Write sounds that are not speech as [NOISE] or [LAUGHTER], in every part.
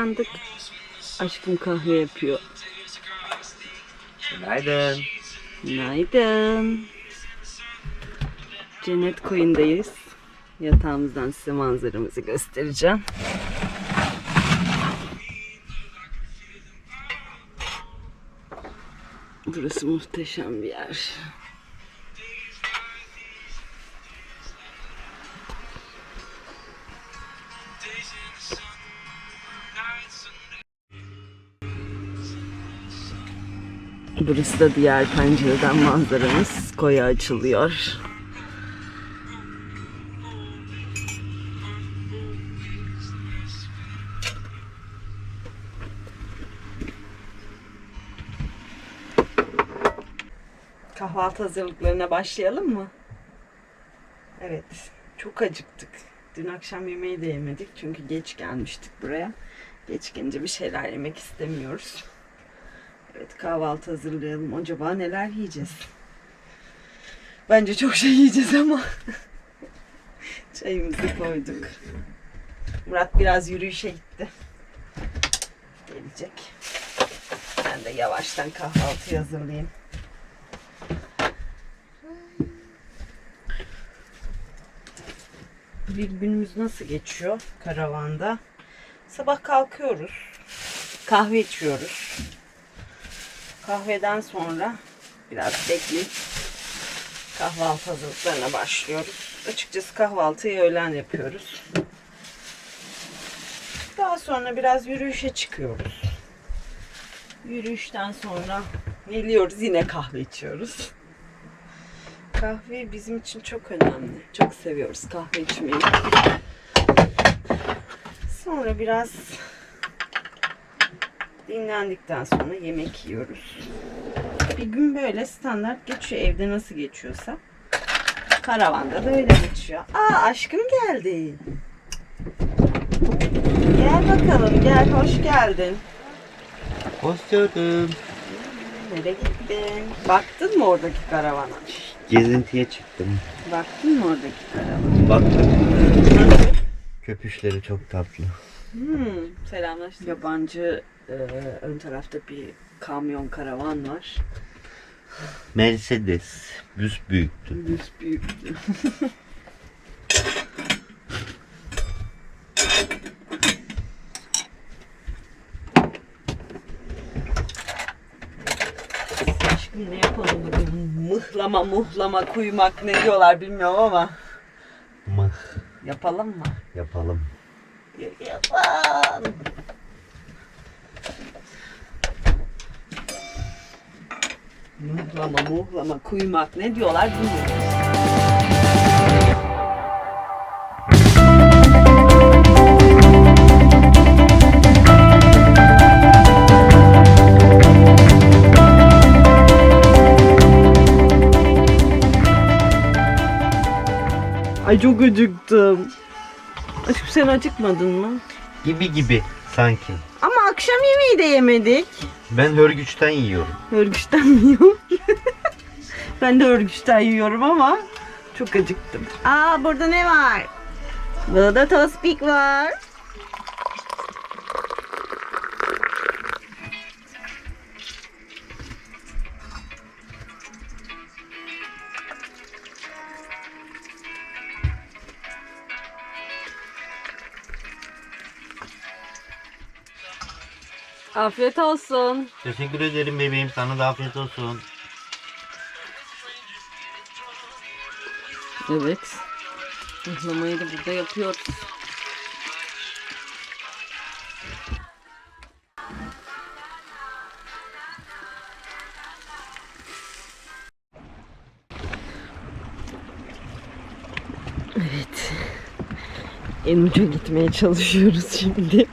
Uyandık. Aşkım kahve yapıyor. Günaydın. Günaydın. Cennet koyundayız. Yatağımızdan size manzaramızı göstereceğim. Burası muhteşem bir yer. Burası da diğer pencereden manzaramız. Koya açılıyor. Kahvaltı hazırlıklarına başlayalım mı? Evet, çok acıktık. Dün akşam yemeği de yemedik çünkü geç gelmiştik buraya. Geç gelince bir şeyler yemek istemiyoruz. Evet kahvaltı hazırlayalım. Acaba neler yiyeceğiz? Bence çok şey yiyeceğiz ama. [LAUGHS] Çayımızı koyduk. Murat biraz yürüyüşe gitti. Gelecek. Ben de yavaştan kahvaltı hazırlayayım. Bir günümüz nasıl geçiyor karavanda? Sabah kalkıyoruz. Kahve içiyoruz. Kahveden sonra biraz bekleyip kahvaltı hazırlıklarına başlıyoruz. Açıkçası kahvaltıyı öğlen yapıyoruz. Daha sonra biraz yürüyüşe çıkıyoruz. Yürüyüşten sonra geliyoruz yine kahve içiyoruz. Kahve bizim için çok önemli. Çok seviyoruz kahve içmeyi. Sonra biraz dinlendikten sonra yemek yiyoruz. Bir gün böyle standart geçiyor. Evde nasıl geçiyorsa. Karavanda da öyle geçiyor. Aa aşkım geldi. Gel bakalım gel hoş geldin. Hoş geldin. Nereye gittin? Baktın mı oradaki karavana? Gezintiye çıktım. Baktın mı oradaki karavana? Baktım. Köpüşleri çok tatlı. Hmm, selamlaştık. Yabancı e, ön tarafta bir kamyon karavan var. Mercedes. Büs büyüktü. Yüz büyüktü. Aşkım ne yapalım bugün? Mıhlama muhlama kuyumak ne diyorlar bilmiyorum ama Mıh. yapalım mı? Yapalım. Yapalım. Muhlama muhlama kuyumak ne diyorlar bilmiyorum. Ay çok acıktım. Aşkım sen acıkmadın mı? Gibi gibi sanki. Ama akşam yemeği de yemedik. Ben hörgüçten yiyorum. Örgüçten mi yiyorum? [LAUGHS] ben de örgüçten yiyorum ama çok acıktım. Aa burada ne var? Burada tospik var. Afiyet olsun. Teşekkür ederim bebeğim. Sana da afiyet olsun. Evet. Mıhlamayı da burada yapıyoruz. Evet. En uca gitmeye çalışıyoruz şimdi.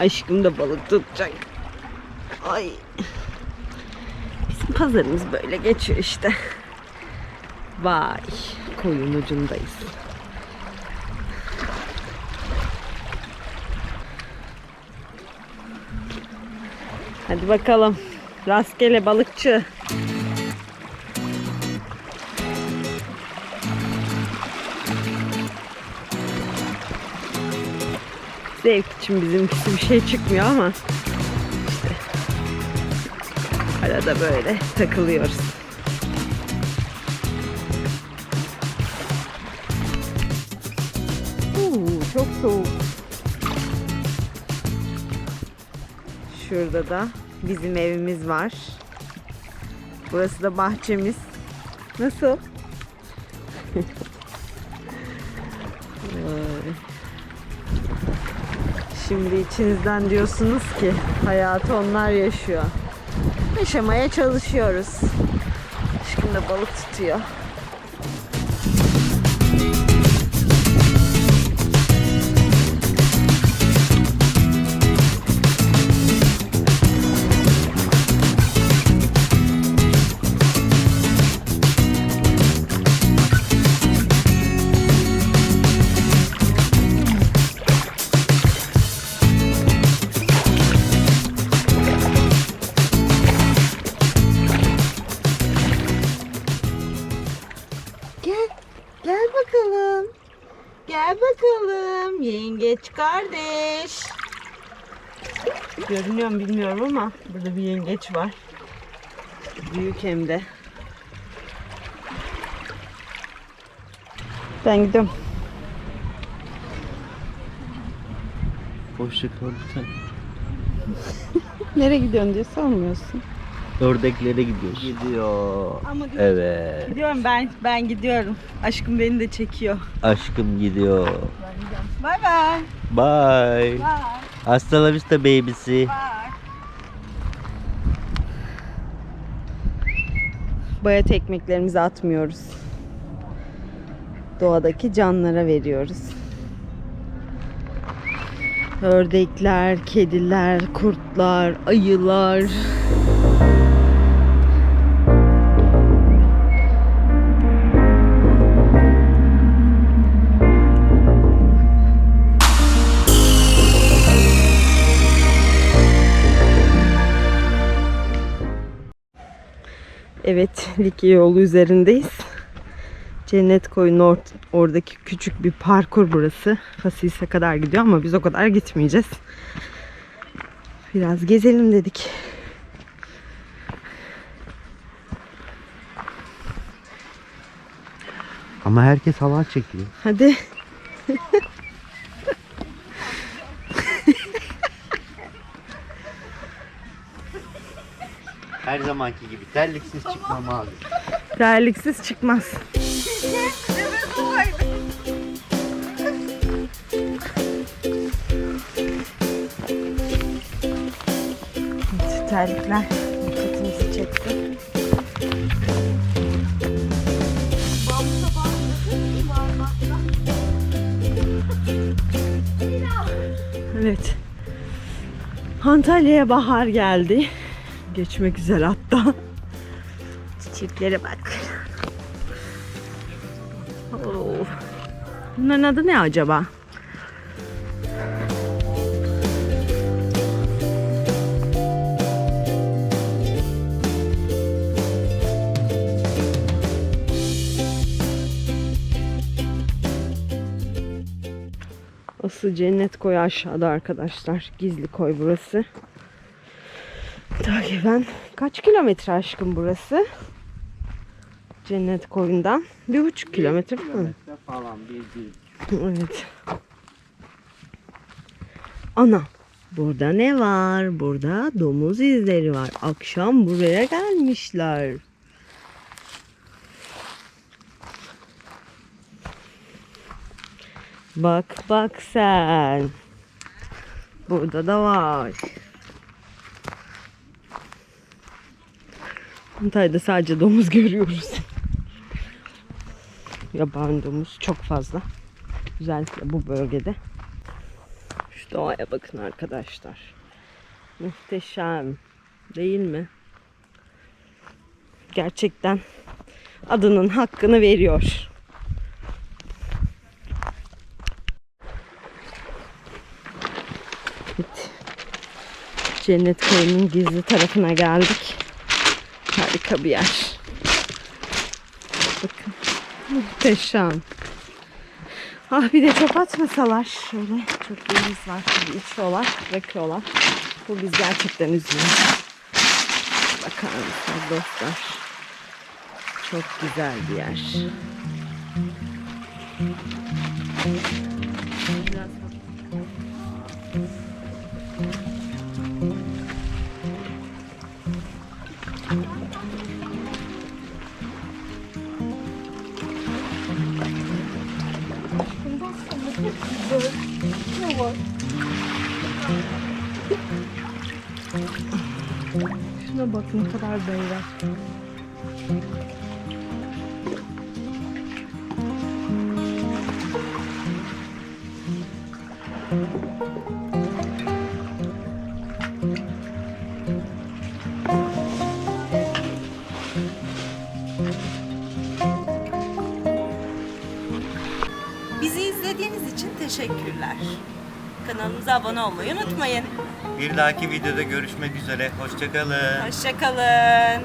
Aşkım da balık tutacak. Ay. Bizim pazarımız böyle geçiyor işte. Vay, koyun ucundayız. Hadi bakalım. Rastgele balıkçı. Zevk için bizimkisi bir şey çıkmıyor ama işte arada böyle takılıyoruz. Uuu, çok soğuk. Şurada da bizim evimiz var. Burası da bahçemiz. Nasıl? [LAUGHS] Şimdi içinizden diyorsunuz ki hayatı onlar yaşıyor. Yaşamaya çalışıyoruz. Aşkım da balık tutuyor. Gel bakalım. Yengeç kardeş. Görünüyor mu bilmiyorum ama burada bir yengeç var. Büyük hem de. Ben gidiyorum. Hoşça kal sen. [LAUGHS] Nereye gidiyorsun diye sormuyorsun. Ördeklere gidiyoruz. Gidiyor. Ama Evet. gidiyorum ben. Ben gidiyorum. Aşkım beni de çekiyor. Aşkım gidiyor. Bay bay. Bye. Bye. Hasta la vista babysi. Bye. Bayat ekmeklerimizi atmıyoruz. Doğadaki canlara veriyoruz. Ördekler, kediler, kurtlar, ayılar. Evet, Likya yolu üzerindeyiz. Cennet Koyu'nun or- oradaki küçük bir parkur burası. Fasilse kadar gidiyor ama biz o kadar gitmeyeceğiz. Biraz gezelim dedik. Ama herkes hava çekiyor. Hadi. [LAUGHS] Her zamanki gibi terliksiz çıkmam abi. Terliksiz çıkmaz. Evet, Terlikler dikkatimizi çekti. Evet. Antalya'ya bahar geldi. Geçmek üzere hatta. Çiçeklere bak. Oo. Bunların adı ne acaba? Asıl cennet koyu aşağıda arkadaşlar. Gizli koy burası. Takiben kaç kilometre aşkım burası? Cennet koyundan. Bir buçuk kilometre falan. falan bir bir. Evet. Ana. Burada ne var? Burada domuz izleri var. Akşam buraya gelmişler. Bak bak sen. Burada da var. Antalya'da sadece domuz [LAUGHS] görüyoruz. Yaban domuz çok fazla. Özellikle bu bölgede. Şu doğaya bakın arkadaşlar. Muhteşem. Değil mi? Gerçekten adının hakkını veriyor. Evet. Cennet koyunun gizli tarafına geldik. Harika bir yer. Bakın. Muhteşem. Ah bir de çöp atmasalar şöyle çöplerimiz var. Şimdi içiyorlar, bırakıyorlar. Bu biz gerçekten üzülüyoruz. Bakar mısınız dostlar? Çok güzel bir yer. Biraz Şuna bak ne kadar beyaz. Bizi izlediğiniz için teşekkürler. Kanalımıza abone olmayı unutmayın. Bir dahaki videoda görüşmek üzere. Hoşçakalın. Hoşçakalın.